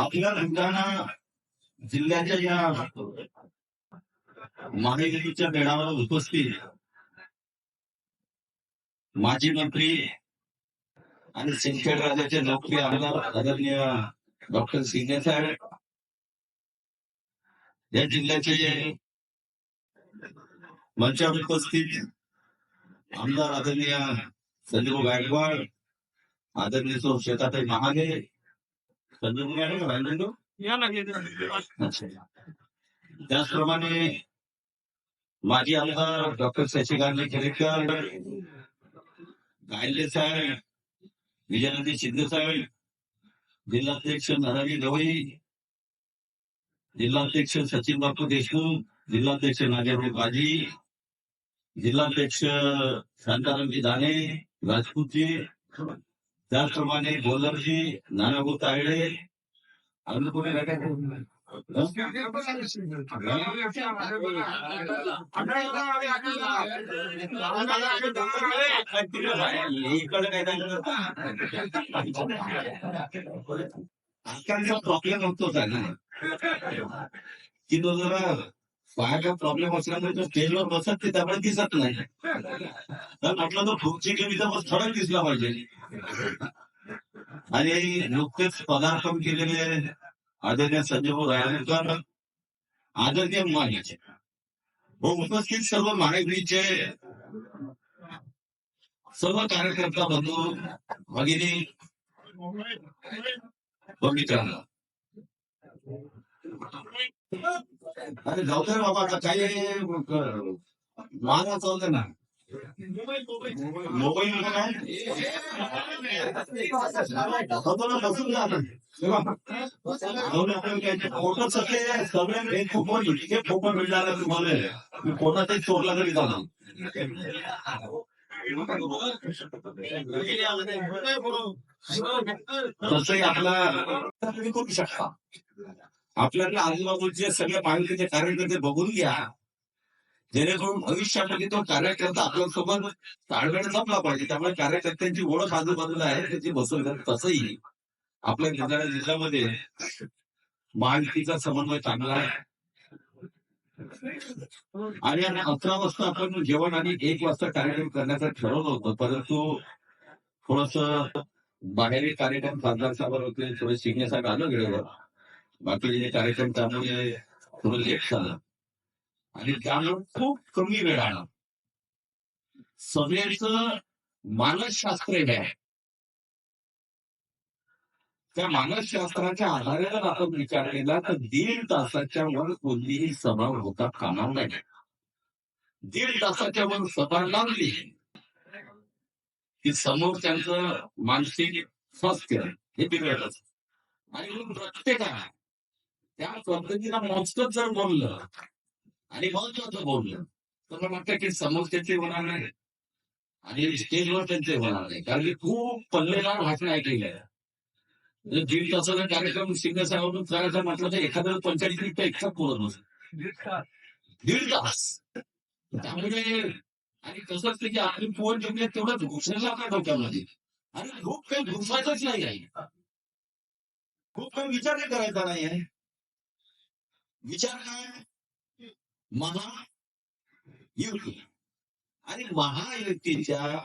आपल्या बुलढाणा जिल्ह्याच्या या मेळाव्याला उपस्थित माजी मंत्री आणि सिंदखेड राज्याचे लोकप्रिय आमदार आदरणीय डॉक्टर सिंगे साहेब, या जिल्ह्याचे मंचावर उपस्थित आमदार आदरणीय संजय गायकवाड आदरणीय सो शेताताई महागे. संजय गायकवाड. त्याचप्रमाणे माजी आमदार डॉक्टर शशिकांत खेडेकर गायले साहेब विजयनंदी शिंदे साहेब जिल्हाध्यक्ष नरहरी गवई जिल्हाध्यक्ष सचिन बापू देशमुख जिल्हाध्यक्ष नागेराव काजी जिल्हाध्यक्ष शांतारामजी दाणे राजपूतजी त्याचप्रमाणे गोलरजी नानाभाऊ तायडे अजून कोणी काय इकडे काय आजकालचा प्रॉब्लेम होतोच आहे ना. की तो जरा पायाचा प्रॉब्लेम असल्यामुळे तो स्टेजवर बसत ते त्यामुळे दिसत नाही. तर म्हटलं तो फुगची गेली बस थोडा दिसला पाहिजे. आणि नुकतेच पदार्पण केलेले आदरणीय संजय रायकर आदरणीय मान्याचे. व उपस्थित सर्व महावीचे सर्व कार्यकर्ता बंधू भगिनी व मित्रांना. अरे जाऊ दे बाबा आता काही मागा चालते ना. मोबाईल मध्ये काय बसून जा आपण. काय फोटो सगळे सगळे एक फोटो इतके फोटो मिळणार तुम्हाला. कोणाचाही चोरला तरी जाणार. तसंही आपला करू शकता आपल्याला आजूबाजूचे सगळे पाहिजे कार्यकर्ते बघून घ्या. जेणेकरून भविष्यामध्ये तो कार्यकर्ता आपल्यासोबत ताळमेळ जपला पाहिजे. त्यामुळे कार्यकर्त्यांची ओळख आजूबाजूला आहे त्याची बसून तसंही आपल्या बुलढाणा जिल्ह्यामध्ये महायुतीचा समन्वय चांगला आहे. आणि आणि अकरा वाजता आपण जेवण आणि एक वाजता कार्यक्रम करण्याचं ठरवलं होतं. परंतु थोडस बाहेरील कार्यक्रम खासदार साहेब होते थोडे सिंगे साहेब आलं वेळेवर. बाकी जे कार्यक्रम त्यामुळे थोडं लेट झालं आणि त्यामुळे खूप कमी वेळ आला. सगळ्याचं मानसशास्त्र हे आहे. त्या मानसशास्त्राच्या आधारे जर आपण विचार केला तर दीड तासाच्या वर कोणतीही सभा होता कामा नाही. दीड तासाच्या वर सभा लागली की समोर त्यांचं मानसिक स्वास्थ्य हे बिघडत आणि प्रत्येकाला त्या पद्धतीनं मोजकच जर बोललं आणि महत्वाचं बोललं तर मला वाटतं की समोर त्यांचे होणार नाही. आणि स्टेजवर त्यांचे होणार नाही. कारण की खूप पल्लेदार भाषण ऐकलेलं आहे म्हणजे दीड तासाचा कार्यक्रम सिंगर साहेबांनी करायचा म्हटलं तर एखाद्या पंचाळीस मिनिटं एकटाच बोलत बसत दीड तास. त्यामुळे आणि कसं असतं की आपली पोट जेवढे तेवढं घुसलेलं आपल्या डोक्यामध्ये आणि खूप काही घुसायचंच नाही आहे. खूप काही विचार करायचा नाही आहे. विचार काय महायुती आणि महायुतीच्या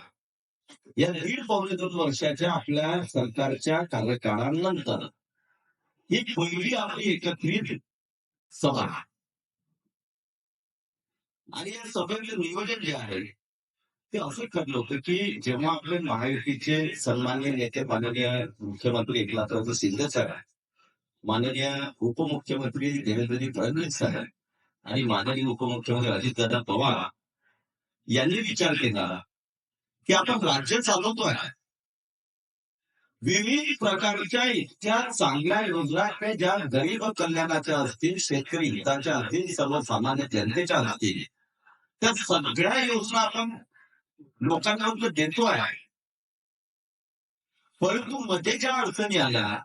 या दीड पावणे दोन वर्षाच्या आपल्या सरकारच्या कार्यकाळानंतर ही पहिली आपली एकत्रित सभा. आणि या सभेचं नियोजन जे आहे ते असं ठरलं होतं की जेव्हा आपले महायुतीचे सन्मान्य नेते माननीय मुख्यमंत्री एकनाथराव शिंदे साहेब माननीय उपमुख्यमंत्री देवेंद्रजी फडणवीस साहेब आणि माननीय उपमुख्यमंत्री अजितदादा पवार यांनी विचार केला की आपण राज्य चालवतोय. विविध प्रकारच्या इतक्या चांगल्या योजना आहेत ज्या गरीब कल्याणाच्या असतील शेतकरी हिताच्या असतील सर्वसामान्य जनतेच्या असतील. त्या सगळ्या योजना आपण लोकांना देतोय. परंतु मध्ये ज्या अडचणी आल्या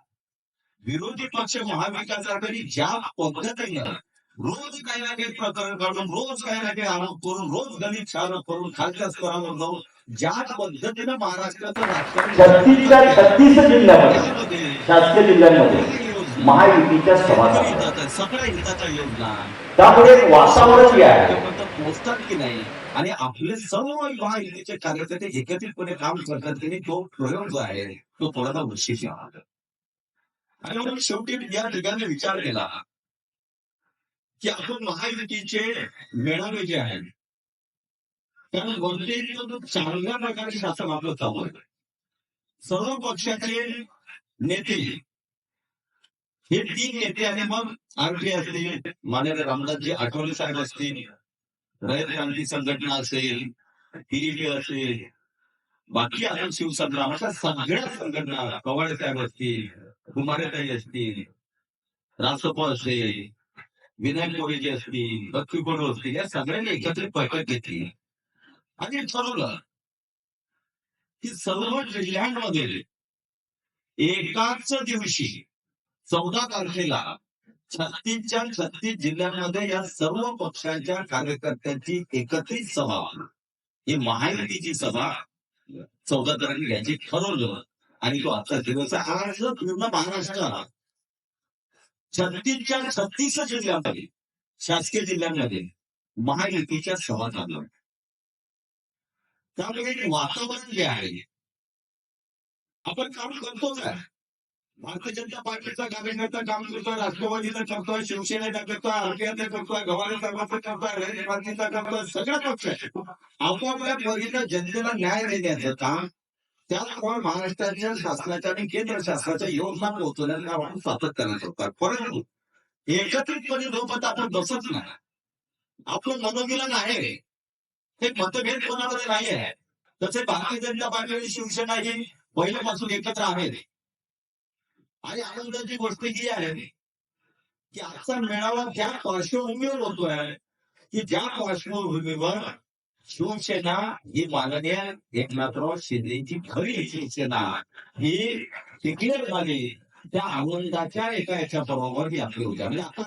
विरोधी पक्ष महाविकास आघाडी ज्या पद्धतीनं रोज काही ना काही प्रकरण काढून रोज काही ना काही आरोप करून रोज गणित छान करून खालच्या स्तरावर जाऊन ज्या पद्धतीनं महाराष्ट्राचं राजकारण छत्तीस जिल्ह्यामध्ये शासकीय जिल्ह्यांमध्ये महायुतीच्या सभा सगळ्या हिताच्या योजना त्यामुळे एक वातावरण जे आहे. पोहोचतात की नाही? आणि आपले सर्व महायुतीचे कार्यकर्ते एकत्रितपणे काम करतात की नाही तो प्रयोग जो आहे. तो थोडासा आहे. आणि मग शेवटी या ठिकाणी विचार केला की आपण महायुतीचे मेळावे जे आहेत कारण बहुतेक चांगल्या प्रकारे शासन आपलं चालू आहे. सर्व पक्षाचे नेते हे तीन नेते आणि मग आरटी असतील माननीय रामदासजी आठवले साहेब असतील रयत क्रांती संघटना असेल टीडीपी असेल बाकी अजून शिवसंग्रामाच्या अशा सगळ्या संघटना कवाडे साहेब असतील कुमारेताई असतील रासप असेल विनायक कोरेजी असतील लक्ष्मी असतील या सगळ्यांनी एकत्रित बैठक घेतली. आणि ठरवलं की सर्व जिल्ह्यांमध्ये एकाच दिवशी चौदा तारखेला छत्तीसच्या छत्तीस जिल्ह्यांमध्ये या सर्व पक्षांच्या कार्यकर्त्यांची एकत्रित सभा ही महायुतीची सभा चौदा तारखेला घ्यायची ठरवलं आणि तो आजचा दिवस आज पूर्ण महाराष्ट्राला छत्तीसच्या छत्तीस जिल्ह्यामध्ये शासकीय जिल्ह्यांमध्ये महायुतीच्या सभा चालू त्यामुळे एक वातावरण जे आहे आपण काम करतो का भारतीय जनता पार्टीचा कार्यकर्ता काम करतोय राष्ट्रवादीचा करतोय शिवसेनेचा करतोय आरपीआयचा करतोय गव्हाणे साहेबांचा करतोय क्रांतीचा करतोय सगळा पक्ष आहे आपापल्या परीनं जनतेला न्याय देण्याचं काम त्याचप्रमाणे महाराष्ट्राच्या शासनाच्या आणि केंद्र शासनाच्या योजना पोहोचवण्याचं काम आपण सातत्याने करतोय परंतु एकत्रितपणे झोपत आपण बसत नाही आपलं मनोमिलन आहे. हे मतभेद कोणामध्ये नाही आहे तसे भारतीय जनता पार्टी आणि शिवसेना ही पहिल्यापासून एकत्र आहे आणि आनंदाची गोष्ट ही आहे की आजचा मेळावा त्या पार्श्वभूमीवर होतोय की ज्या पार्श्वभूमीवर शिवसेना ही माननीय एकनाथराव शिंदेची खरी शिवसेना ही डिक्लेअर झाली त्या आनंदाच्या एका याच्या बरोबर ही आपली होती. म्हणजे आता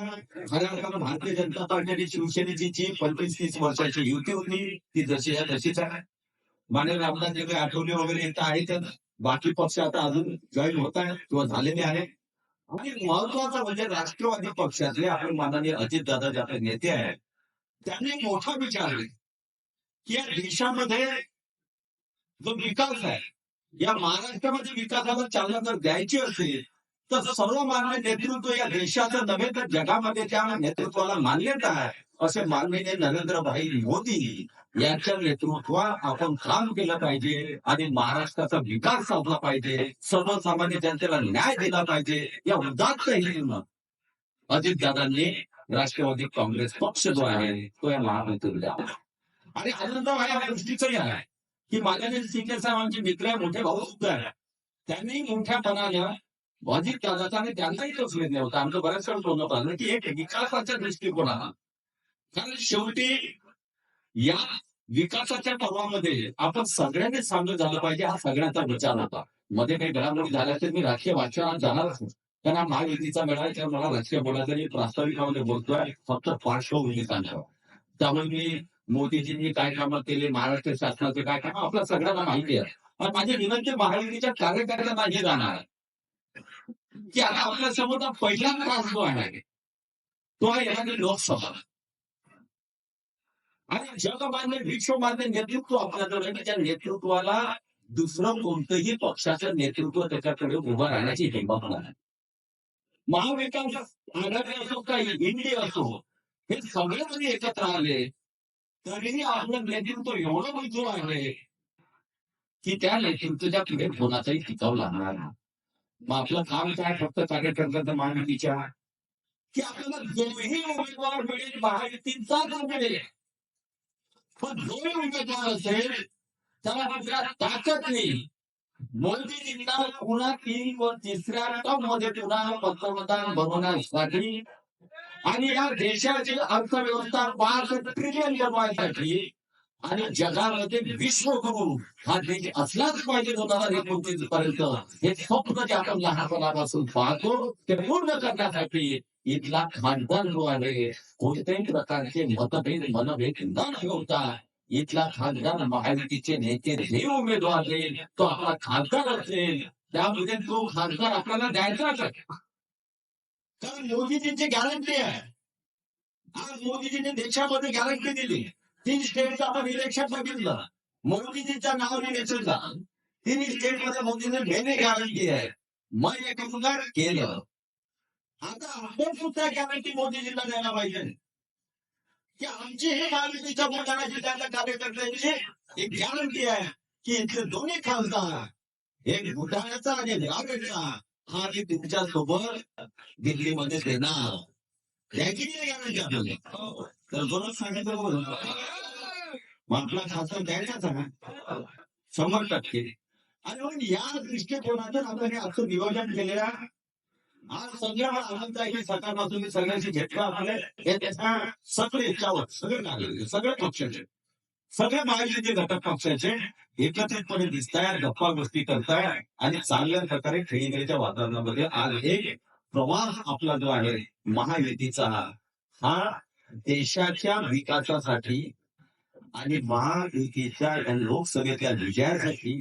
खऱ्या अर्थानं भारतीय जनता पार्टी आणि शिवसेनेची जी पंचवीस तीस वर्षाची युती होती ती जशी आहे तशीच आहे. माने रामदास जे काही आठवले वगैरे इथं आहेतच बाकी पक्ष आता अजून जॉईन होत आहेत किंवा झालेले आहेत. आणि महत्वाचं म्हणजे राष्ट्रवादी पक्षातले आपण माननीय अजितदादा जे आपले नेते आहेत त्यांनी मोठा विचार की या देशामध्ये जो विकास आहे या महाराष्ट्रामध्ये विकासाला चालना जर द्यायची असेल तर सर्व मान्य नेतृत्व या देशाचं नव्हे तर जगामध्ये त्या नेतृत्वाला मान्यता आहे असे माननीय नरेंद्रभाई मोदी यांच्या नेतृत्वात आपण काम केलं पाहिजे आणि महाराष्ट्राचा विकास साधला पाहिजे. सर्वसामान्य जनतेला न्याय दिला पाहिजे. या उदात्त हेतून अजितदादांनी राष्ट्रवादी काँग्रेस पक्ष जो आहे तो या महायुतीला आणि आनंद या गोष्टीचाही आहे. की माननीय शिंदे साहेबांचे मित्र आहे, मोठे भाऊ सुद्धा आहे. त्यांनी मोठ्यापणानं अजित दादाचा आणि त्यांचाही तोच निर्णय होता. आमचं बऱ्याच वेळ बोलणं पाहिलं की एक विकासाच्या दृष्टिकोनाला कारण शेवटी या विकासाच्या पर्वामध्ये आपण सगळ्यांनी सामील झालं पाहिजे हा सगळ्यांचा विचार होता. मध्ये काही घडामोडी झाल्या तर मी राजकीय वाचनात जाणारच नाही कारण हा महायुतीचा मेळा आहे त्यामुळे मला राजकीय बोलायचं मी प्रास्ताविकामध्ये बोलतोय फक्त पार्श्वभूमी सांगतो त्यामुळे मी मोदीजींनी काय कामं केले महाराष्ट्र शासनाचे काय काम आपल्या सगळ्यांना माहिती आहे. आणि माझी विनंती महायुतीच्या कार्यकर्त्यांना हे जाणार. आहे की आता आपल्यासमोर पहिला त्रास जो आहे. तो आहे येणारी लोकसभा. आणि जगमान्य विश्वमान्य नेतृत्व आपल्याकडे आहे त्या नेतृत्वाला दुसरं कोणतंही पक्षाचं नेतृत्व त्याच्याकडे उभं राहण्याची हिंमत नाही. महाविकास आघाडी असो का इंडी असो हे सगळे जरी एकत्र आले तरीही आपलं नेतृत्व एवढं मजबूत आहे की त्या नेतृत्वाच्या पुढे कोणाचाही टिकाव लागणार मग आपलं काम काय? फक्त कार्यकर्त्यांचं महायुतीच्या की आपल्याला जोही उमेदवार मिळेल महायुतीचा मिळेल. पण दोन उमेदवार असेल त्याला आपल्या ताकद नाही. मोदीजींना पुन्हा तीन व तिसऱ्या टॉपमध्ये पुन्हा पंतप्रधान बनवण्यासाठी आणि या देशाची अर्थव्यवस्था पाच ट्रिलियन बनवायसाठी आणि जगामध्ये विश्वगुरु हा देश असलाच पाहिजे दोन हजार एकोणतीस पर्यंत हे स्वप्न जे आपण लहानपणापासून पाहतो. ते पूर्ण करण्यासाठी इथला खानदान जो आहे कोणत्याही प्रकारचे मतभेद मनभेद न ठेवता इथला खासदार महायुतीचे नेते जे उमेदवार देईल तो आपला खासदार असेल. त्यामध्ये तो खासदार आपल्याला द्यायचाच आहे. कारण मोदीजींची गॅरंटी आहे. आज मोदीजींनी देशामध्ये गॅरंटी दिली. तीन स्टेटचं आपण इलेक्शन बघितलं. मोदीजींच्या नावाने घेतलं. तिन्ही स्टेटमध्ये मोदीने घेणे गॅरंटी आहे मग एक केलं. आता आपण सुद्धा गॅरंटी मोदीजींना द्यायला पाहिजे. की आमची हे महायुतीच्या बुलढाणा जिल्ह्यातल्या कार्यकर्त्यांची म्हणजे एक गॅरंटी आहे की इथले दोन्ही खासदार एक बुलढाण्याचा आणि रावेरचा हा मी तुमच्यासोबत दिल्लीमध्ये देणार. द्यायची गॅरंटी आपल्याला तर दोनच सांगितलं बोल आपला खासदार द्यायचाच आहे शंभर टक्के. आणि म्हणून या दृष्टिकोनातून आपण हे असं नियोजन केलेलं आहे सगळ्या आनंद आहे की सकाळपासून सगळ्यांशी झेटका आले हे त्याच्या सगळे याच्यावर सगळे नागरिक सगळे पक्षाचे सगळे महायुतीचे घटक पक्षाचे एकत्रितपणे दिसताय गप्पा गोष्टी करताय आणि चांगल्या प्रकारे खेळीमेळीच्या वातावरणामध्ये आज एक प्रवाह आपला जो आहे महायुतीचा हा देशाच्या विकासासाठी आणि महायुतीच्या या लोकसभेतल्या विजयासाठी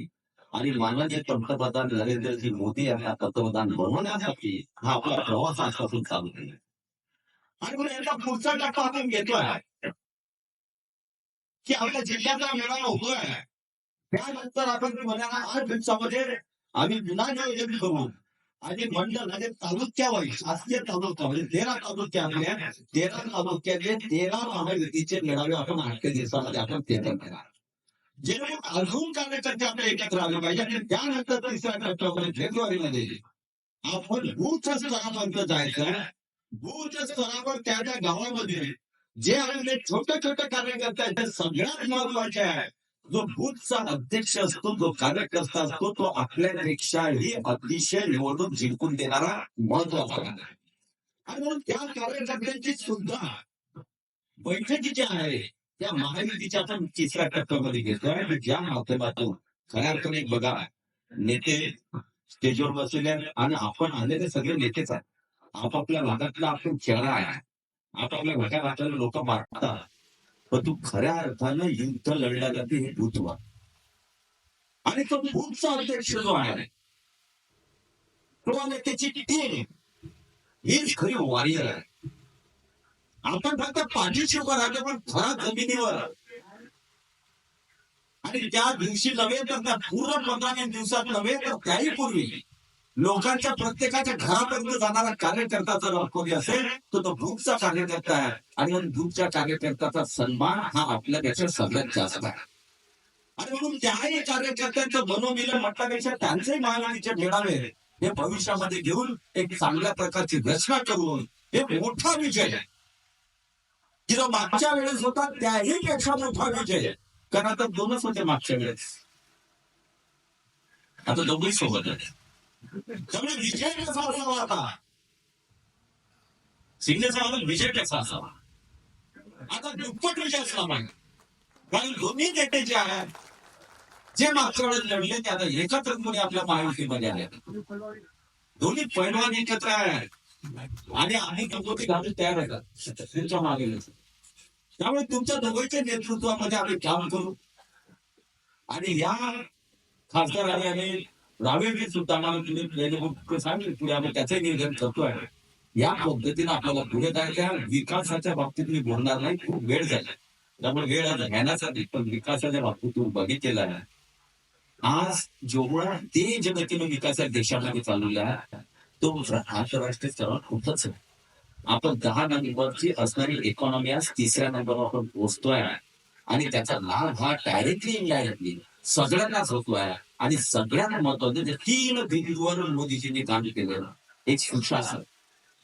आणि माननीय पंतप्रधान नरेंद्रजी मोदी यांना पंतप्रधान बनवण्यासाठी हा आपला प्रवास आजपासून चालू केला आणि म्हणून याचा पुढचा टप्पा आपण घेतोय. की आपल्या जिल्ह्याचा मेळावा होतोय. त्यानंतर आपण म्हणाला आठ दिवसामध्ये आम्ही पुन्हा नियोजन करू. आणि मंडळ म्हणजे तालुक्यावाईज शासकीय तालुका म्हणजे तेरा तालुक्यातल्या तेरा तालुक्यातले तेरा महायुतीचे मेळावे आपण आठ दिवसामध्ये आपण ते करणार जेणेकरून अजून कार्यकर्ते आपल्या एकत्र आलं पाहिजे आणि त्यानंतर तिसऱ्या टप्प्यामध्ये फेब्रुवारीमध्ये आपण बूथ स्तरापर्यंत जायचं बूथ स्तरावर त्या त्या गावामध्ये जे आपले छोटे छोटे कार्यकर्ते आहेत ते सगळ्यात महत्त्वाचे आहे जो बूथचा अध्यक्ष असतो जो कार्यकर्ता असतो तो आपल्यापेक्षाही अतिशय निवडणूक जिंकून देणारा महत्त्वाचा आहे. आणि म्हणून त्या कार्यकर्त्यांची सुद्धा बैठकी जी आहे त्या महायुतीच्या आपण तिसऱ्या टप्प्यामध्ये घेतोय आणि ज्या माध्यमातून खऱ्या अर्थाने बघा नेते स्टेजवर बसलेले आणि आपण आलेले सगळे नेतेच आहेत. आपापल्या भागातला आपण चेहरा आहे. आपापल्या भागात लोक मारतात. पण तू खऱ्या अर्थानं युद्ध लढल्या जाते हे बुथवर आणि तो भूतचा अध्यक्ष जो आहे तो त्याची टीम ही खरी वॉरियर आहे. आपण फक्त पाठीशी उभं राहतो पण खरा जमिनीवर. आणि त्या दिवशी नव्हे तर त्या पूर्ण पंधरा दिवसात नव्हे तर त्याही पूर्वी लोकांच्या प्रत्येकाच्या घरापर्यंत जाणारा कार्यकर्ता जर कोणी असेल तर तो भूकचा कार्यकर्ता आहे. आणि म्हणून ग्रुपच्या कार्यकर्त्याचा सन्मान हा आपल्यापेक्षा सगळ्यात जास्त आहे. आणि म्हणून त्याही कार्यकर्त्यांचं मनोमिलन म्हटल्यापेक्षा त्यांचे महागाडीचे मेळावे हे भविष्यामध्ये घेऊन एक चांगल्या प्रकारची रचना करून एक मोठा विजय आहे. की जो मागच्या वेळेस होता त्याही पेक्षा मोठा विजय. कारण आता दोनच होते मागच्या वेळेस. आता दोघी सोबत त्यामुळे विजय कसा असावा आता? शिंदे साहेबांना विजय कसा असावा? आता दुप्पट विजय असला पाहिजे. कारण दोन्ही नेते जे आहेत जे मागच्या वेळेस लढले ते आता एकत्र कोणी आपल्या महायुतीमध्ये आले दोन्ही पैलवान एकत्र आहेत. आणि आम्ही कंगोटी घालून तयार आहेत. त्यांच्या मागे त्यामुळे तुमच्या दोघांच्या नेतृत्वामध्ये आम्ही काम करू. आणि या खासदार आणि रावेने सुद्धा आम्हाला तुम्ही पहिले सांगितले पुढे आम्ही त्याचंही नियोजन करतोय या पद्धतीने आपल्याला पुढे जायच्या विकासाच्या बाबतीत मी बोलणार नाही खूप वेळ झाला. त्यामुळे वेळ आता घेण्यासाठी पण विकासाच्या बाबतीत तू बघितलेला आहे. आज जेवढा ते गतीने विकास देशामध्ये चाललेला आहे तो आंतरराष्ट्रीय स्तरावर होतच आहे. आपण दहा नंबरची असणारी इकॉनॉमी आज तिसऱ्या नंबरवर आपण पोहोचतोय. आणि त्याचा लाभ हा डायरेक्टली इनडायरेक्टली सगळ्यांनाच होतोय. आणि सगळ्यांना महत्वाचं जे तीन बिंदूवर मोदीजींनी काम केलेलं एक सुशासन.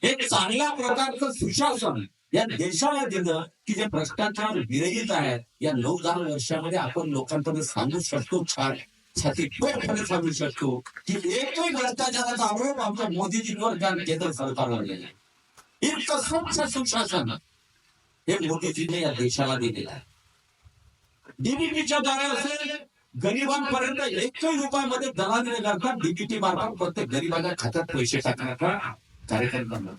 एक चांगल्या प्रकारचं सुशासन या देशाला दिलं की जे भ्रष्टाचार विरहित आहेत या नऊ दहा वर्षामध्ये आपण लोकांपर्यंत सांगू शकतो छान. छाती पेटपणे सांगू शकतो की एकही भ्रष्टाचाराचा आरोप आमच्या मोदीजींवर केंद्र सरकारला केला इतकं स्वच्छ सुशासन हे मोदीजीने या देशाला दिलेलं आहे. डीबीटीच्या द्वारे असेल गरिबांपर्यंत एकही रुपयामध्ये दलाली न करता डीबीटी मार्फत प्रत्येक गरिबाच्या खात्यात पैसे टाकण्याचा कार्यक्रम बनला.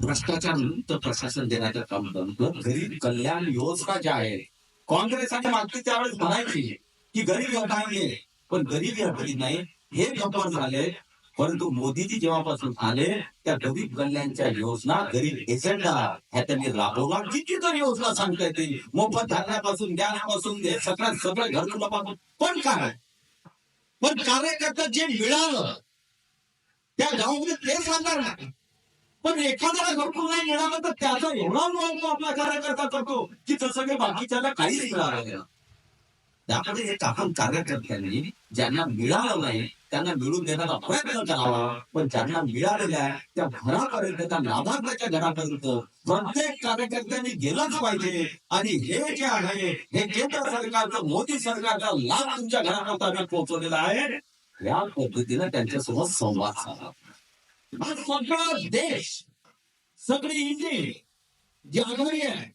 भ्रष्टाचार मुक्त प्रशासन देण्याचं काम करतो गरीब कल्याण योजना ज्या आहे काँग्रेस आणि मागची त्यावेळेस म्हणायची की गरीब हटाएंगे पण गरीबी हटली नाही हे गप्पर झाले परंतु मोदीजी जेव्हापासून आले त्या गरीब कल्याणच्या योजना गरीब एजेंडा ह्या त्यांनी राबवला. कितीतरी योजना सांगता येते मोफत धान्यापासून ज्ञानापासून ते सगळ्या सगळ्या घरकुलापासून पण काय? पण कार्यकर्ता जे मिळालं त्या गावामध्ये ते सांगणार नाही. पण एखाद्याला घरकुल नाही मिळालं तर त्याचा एवढा महत्त्व आपला कार्यकर्ता करतो की तसं काही बाकीच्याला काहीच मिळालं नाही. त्यामध्ये हे आपण कार्यकर्त्यांनी ज्यांना मिळालं नाही त्यांना मिळून देण्याचा प्रयत्न करावा पण ज्यांना मिळालेल्या आहे त्या घरापर्यंत त्या लाभार्थ्याच्या घरापर्यंत प्रत्येक कार्यकर्त्यांनी गेलंच पाहिजे. आणि हे जे आहे हे केंद्र सरकारचं मोदी सरकारचा लाभ तुमच्या घरापर्यंत आम्ही पोहोचवलेला आहे. या पद्धतीने त्यांच्यासोबत संवाद साधा. आज सगळा देश सगळी इंडिया जी आघाडी आहे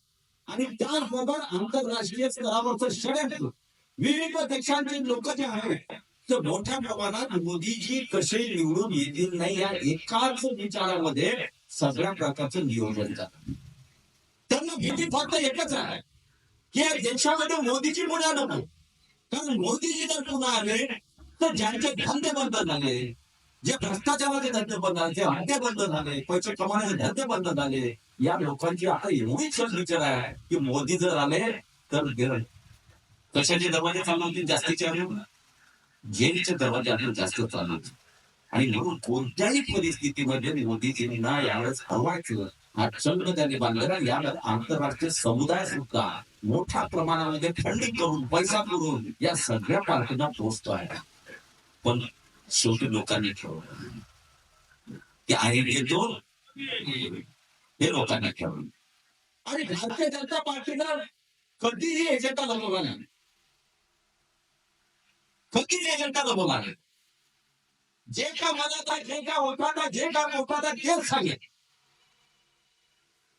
आणि त्याचबरोबर आंतरराष्ट्रीय स्तरावरचं षडयंत्र विविध देशांचे लोक जे आहेत तर मोठ्या प्रमाणात मोदीजी कसे निवडून येतील नाही या एकाच विचारामध्ये सगळ्या प्रकारचं नियोजन झालं. त्यांना भीती फक्त एकच आहे की या देशामध्ये मोदीजी पुन्हा नको. कारण मोदीजी जर पुन्हा आले तर ज्यांचे धंदे बंद झाले जे भ्रष्टाचाराचे धंदे बंद झाले जे हत्या बंद झाले पैसे कमावण्याचे धंदे बंद झाले या लोकांची आता एवढी विचार आहे की मोदी जर आले तर कशाचे दरवाजे चालवतील जास्तीच्या जास्तीचे जेलचे दरवाजे आता जास्त चालू आणि म्हणून कोणत्याही परिस्थितीमध्ये मोदीजींना यावेळेस हरवायचं हा चंद्र त्यांनी बांधलेला यावेळेस आंतरराष्ट्रीय समुदाय सुद्धा मोठ्या प्रमाणामध्ये फंडिंग करून पैसा करून या सगळ्या पार्टीना पोहोचतो आहे. पण शेवटी लोकांनी ठेवलं. की आहे घेतो हे लोकांना ठेवलं. आणि भारतीय जनता पार्टीनं कधीही एजंटा लपवला नाही. कधीच एजंटा बोला जे का मजा आहे जे का होता जे का होता आहे तेच सांगेल.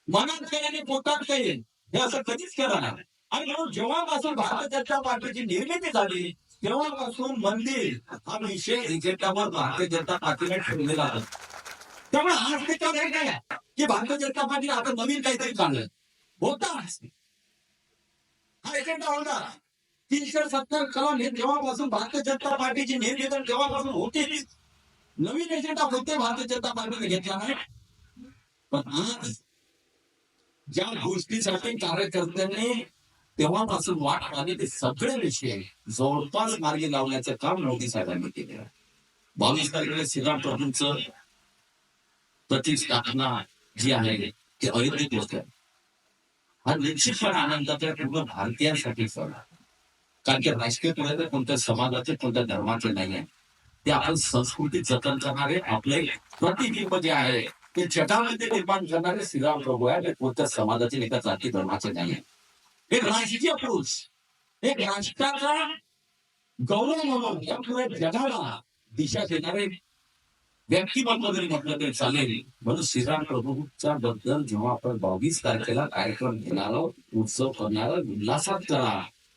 मनात काही आणि पोटात काही हे असं कधीच केलं नाही. आणि म्हणून जेव्हापासून भारत जनता पार्टीची निर्मिती झाली तेव्हापासून मंदिर हा विषय एजंटावर भारतीय जनता पार्टीने ठेवलेला होता त्यामुळे हा त्याच्यावर हे काय? की भारतीय जनता पार्टीने आता नवीन काहीतरी चाललं होता हा एजंटा होता तीनशे सत्तर कलम हे जेव्हापासून भारतीय जनता पार्टीची निर्मिती तेव्हापासून होते नवीन एजेंडा होते भारतीय जनता पार्टीने घेतला नाही. पण आज ज्या गोष्टीसाठी कार्यकर्त्यांनी तेव्हापासून वाट पाहिली ते सगळे विषय जवळपास मार्गी लावण्याचं काम मोदी साहेबांनी केलं बावीस तारखेला श्रीराम प्रभूंच प्रतिष्ठापना जी आहे ती अयोध्येत होत. हा निश्चितपणे आनंदाचा पूर्ण भारतीयांसाठी सण आहे. कारण की राजकीय पुढे कोणत्या समाजाचे कोणत्या धर्माचे नाही आहे ते आपण संस्कृती जतन करणारे आपले प्रतिबिंब जे आहे ते जगामध्ये निर्माण करणारे श्रीराम प्रभू आहे ते कोणत्या समाजाचे एका जाती धर्माचे नाही आहे एक राजकीय पुरुष एक राष्ट्राचा गौरव म्हणून या पुढे जगाला दिशा देणारे व्यक्तिमत्व जरी म्हटलं तरी चालेल म्हणून श्रीराम प्रभूच्या बद्दल जेव्हा आपण बावीस तारखेला कार्यक्रम घेणार उत्सव करणार उल्हासात करा.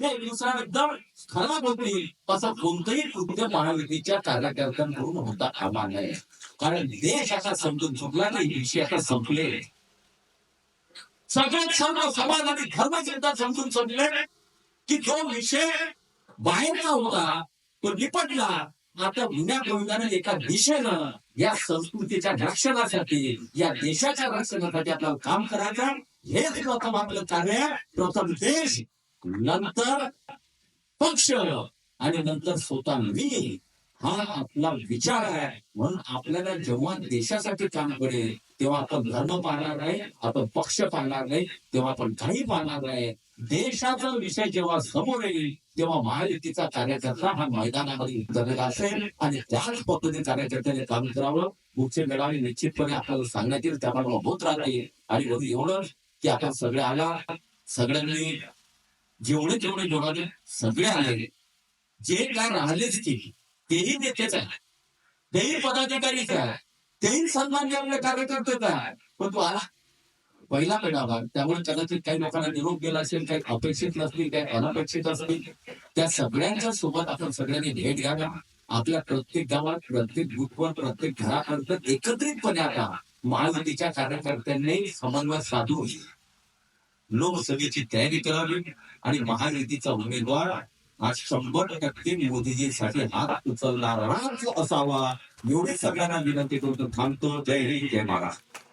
ते दुसरा एकदम खराब होतील असं कोणतंही कृत्य महायुतीच्या कार्यकर्त्यांकडून होता कामा नये कारण देश असा समजून चुकला नाही विषय आता संपले. सगळ्यात सर्व समाज आणि धर्म चिंता समजून संपले की जो विषय बाहेरचा होता तो निपटला. आता गुन्ह्या गोविंदाने एका दिशेनं या संस्कृतीच्या रक्षणासाठी या देशाच्या रक्षणासाठी आपल्याला काम करायचं हेच प्रथम आपलं कार्य प्रथम देश नंतर पक्ष आणि नंतर स्वतः मी हा आपला विचार आहे. म्हणून आपल्याला जेव्हा देशासाठी काम करेल तेव्हा आपण धर्म पाहणार नाही आपण पक्ष पाहणार नाही तेव्हा आपण काही पाहणार नाही. देशाचा विषय जेव्हा समोर येईल तेव्हा महायुतीचा कार्यकर्ता हा मैदानामध्ये उतरलेला असेल आणि त्याच पद्धतीने कार्यकर्त्याने काम करावं. पुढचे मेळावे निश्चितपणे आपल्याला सांगण्यात येईल त्याप्रमाणे होत राहते. आणि एवढं की आपण सगळे आला सगळ्यांनी जेवढे तेवढे जोडाले सगळे आले जे काय राहिलेच ते तेही नेतेच आहे तेही पदाधिकारीच आहे तेही सन्मान आपल्या कार्यकर्तेच आहे पण तो आला. पहिला मेळावा त्यामुळे कदाचित काही लोकांना निरोप गेला असेल काही अपेक्षित नसतील काही अनपेक्षित असतील. त्या सगळ्यांच्या सोबत आपण सगळ्यांनी भेट घ्याव्या आपल्या प्रत्येक गावात प्रत्येक बुथवर प्रत्येक घरापर्यंत एकत्रितपणे आता महायुतीच्या कार्यकर्त्यांनी समन्वय साधून लोकसभेची तयारी करावी. आणि महायुतीचा उमेदवार आज शंभर टक्के मोदीजीसाठी हात उचलणारा असावा. एवढी सगळ्यांना विनंती करतो थांबतो. जय हिंद जय महाराष्ट्र.